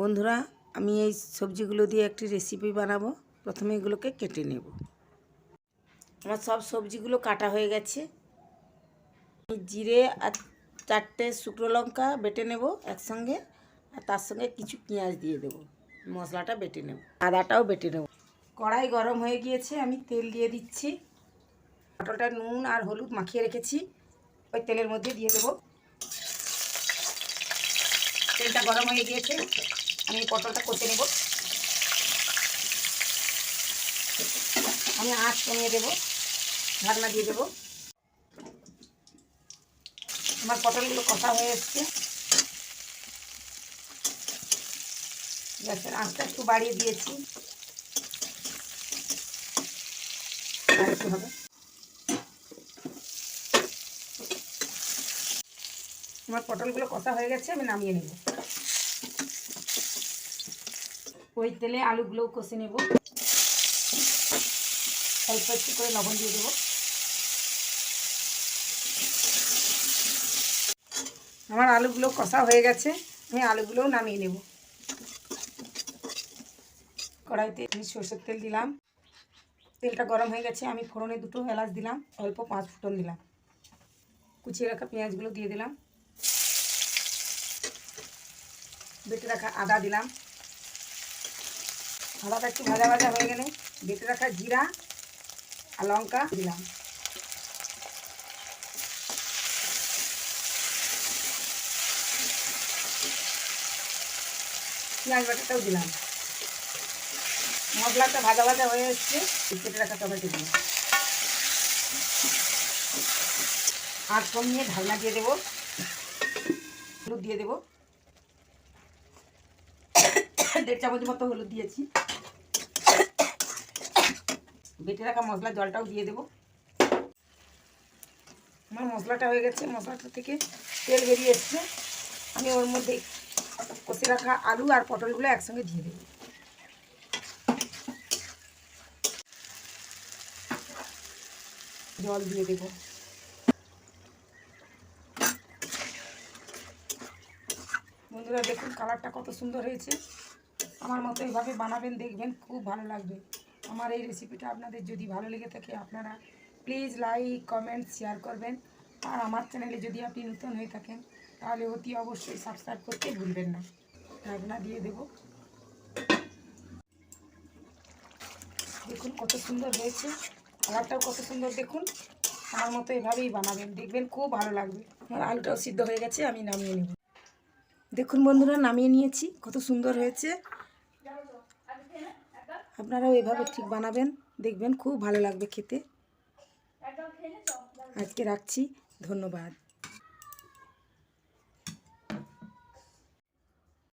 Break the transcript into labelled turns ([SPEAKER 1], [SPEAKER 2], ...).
[SPEAKER 1] বন্ধুরা, আমি এই সবজিগুলো দিয়ে একটি রেসিপি বানাবো। প্রথমে এগুলোকে কেটে নেব। আমার সব সবজিগুলো কাটা হয়ে গেছে। জিরে আর চারটে শুকনো লঙ্কা বেটে নেব একসঙ্গে, আর তার সঙ্গে কিছু পেঁয়াজ দিয়ে দেব। মশলাটা বেটে নেব, আদাটাও বেটে নেব। কড়াই গরম হয়ে গিয়েছে, আমি তেল দিয়ে দিচ্ছি। পটলটা নুন আর হলুদ মাখিয়ে রেখেছি। ওই তেলের মধ্যে দিয়ে দেবো। তেলটা গরম হয়ে গিয়েছে। আমি এই পটলটা করতে নেব। আমি আঁচ কমিয়ে দেবো, ঢাকনা দিয়ে দেবো। আমার পটলগুলো কষা হয়ে এসছে। গ্যাসের আঁচটা একটু বাড়িয়ে দিয়েছি। হবে। আমার পটলগুলো কষা হয়ে গেছে, আমি নামিয়ে নেব। ওই তেলে আলুগুলোও কষে নেব। অল্প একটু করে লবণ দিয়ে দেবো। আমার আলুগুলো কষা হয়ে গেছে, আমি আলুগুলোও নামিয়ে নেব। কড়াইতে আমি সরষের তেল দিলাম। তেলটা গরম হয়ে গেছে, আমি ফোড়নে দুটো এলাচ দিলাম, অল্প পাঁচ ফুটন দিলাম। কুচিয়ে রাখা পেঁয়াজগুলো দিয়ে দিলাম। বেটে রাখা আদা দিলাম। আদাটা একটু ভাজা ভাজা হয়ে গেলে বেটে রাখা জিরা আর লঙ্কা দিলাম। পেঁয়াজ বাটাটাও দিলাম। মশলাটা ভাজা ভাজা হয়ে এসছে, কেটে রাখা টমেটো দিলাম আর কমিয়ে ঢাকনা দিয়ে দেবো, হলুদ দিয়ে দেবো। দেড় চামচ মতো হলুদ দিয়েছি। বেটে রাখা মশলা জলটাও দিয়ে দেবো। আমার মশলাটা হয়ে গেছে, মশলাটা থেকে তেল বেরিয়ে এসছে। আমি ওর মধ্যে কষে রাখা আলু আর পটলগুলো একসঙ্গে দিয়ে দেবো। জল দিয়ে দেবো। বন্ধুরা দেখুন, কালারটা কত সুন্দর হয়েছে। আমার মতো এইভাবে বানাবেন, দেখবেন খুব ভালো লাগবে। আমার এই রেসিপিটা আপনাদের যদি ভালো লেগে থাকে, আপনারা প্লিজ লাইক কমেন্ট শেয়ার করবেন। আর আমার চ্যানেলে যদি আপনি নতুন হয়ে থাকেন, তাহলে অতি অবশ্যই সাবস্ক্রাইব করতে ভুলবেন না। ঢাকনা দিয়ে দেব। দেখুন কত সুন্দর হয়েছে। কালারটাও কত সুন্দর, দেখুন। আমার মতো এভাবেই বানাবেন, দেখবেন খুব ভালো লাগবে। আমার আলুটাও সিদ্ধ হয়ে গেছে, আমি নামিয়ে নেব। দেখুন বন্ধুরা, নামিয়ে নিয়েছি। কত সুন্দর হয়েছে। আপনারাও এভাবে ঠিক বানাবেন দেখবেন খুব ভালো লাগবে খেতে। আজকে রাখছি ধন্যবাদ।